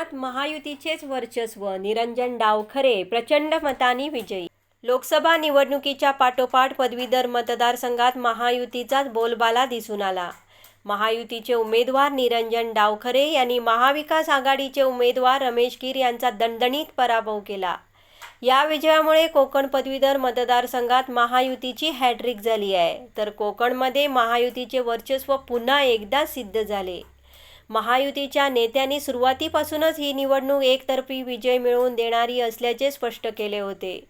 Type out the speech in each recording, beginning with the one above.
कोकणात महायुतीचेच वर्चस्व निरंजन डावखरे प्रचंड मतांनी विजयी. लोकसभा निवडणुकीच्या पाठोपाठ पदवीधर मतदारसंघात महायुतीचाच बोलबाला दिसून आला. महायुतीचे उमेदवार निरंजन डावखरे यांनी महाविकास आघाडीचे उमेदवार रमेश कीर यांचा दणदणीत पराभव केला. या विजयामुळे कोकण पदवीधर मतदारसंघात महायुतीची हॅट्रिक झाली आहे. तर कोकणमध्ये महायुतीचे वर्चस्व पुन्हा एकदा सिद्ध झाले. महायुतीच्या नेत्यांनी सुरुवातीपासूनच ही निवडणूक एकतर्फी विजय मिळवून देणारी असल्याचे स्पष्ट केले होते.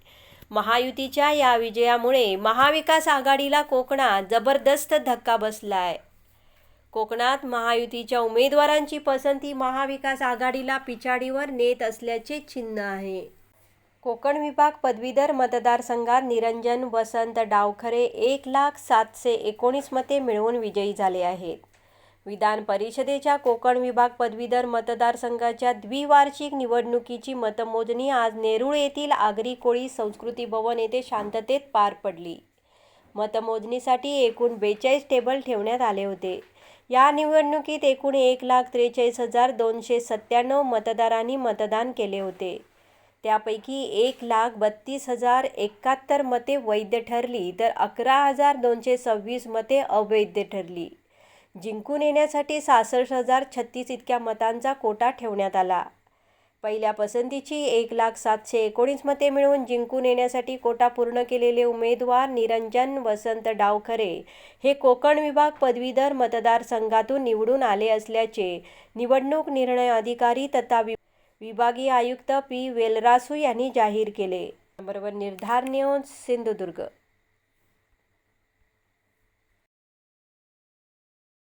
महायुतीच्या या विजयामुळे महाविकास आघाडीला कोकणात जबरदस्त धक्का बसलाय. कोकणात महायुतीच्या उमेदवारांची पसंती महाविकास आघाडीला पिछाडीवर नेत असल्याचे चिन्ह आहे. कोकण विभाग पदवीधर मतदारसंघात निरंजन वसंत डावखरे एक लाख सातशे एकोणीस मते मिळवून विजयी झाले आहेत. विधान परिषदेच्या कोकण विभाग पदवीधर मतदारसंघाच्या द्विवार्षिक निवडणुकीची मतमोजणी आज नेरूळ येथील आगरी कोळी संस्कृती भवन येथे शांततेत पार पडली. मतमोजणीसाठी एकूण बेचाळीस टेबल ठेवण्यात आले होते. या निवडणुकीत एकूण एक लाख त्रेचाळीस हजार दोनशे सत्त्याण्णव मतदारांनी मतदान केले होते. त्यापैकी एक लाख बत्तीस हजार एकाहत्तर मते वैध ठरली तर अकरा हजार दोनशे सव्वीस मते अवैध ठरली. जिंकून येण्यासाठी सहासष्ट हजार छत्तीस इतक्या मतांचा कोटा ठेवण्यात आला. पहिल्या पसंतीची एक लाख सातशे एकोणीस मते मिळवून जिंकून येण्यासाठी कोटा पूर्ण केलेले उमेदवार निरंजन वसंत डावखरे हे कोकण विभाग पदवीधर मतदारसंघातून निवडून आले असल्याचे निवडणूक निर्णय अधिकारी तथा वि विभागीय आयुक्त पी वेलरासू यांनी जाहीर केले. Number one Nirdhar news Sindhudurg.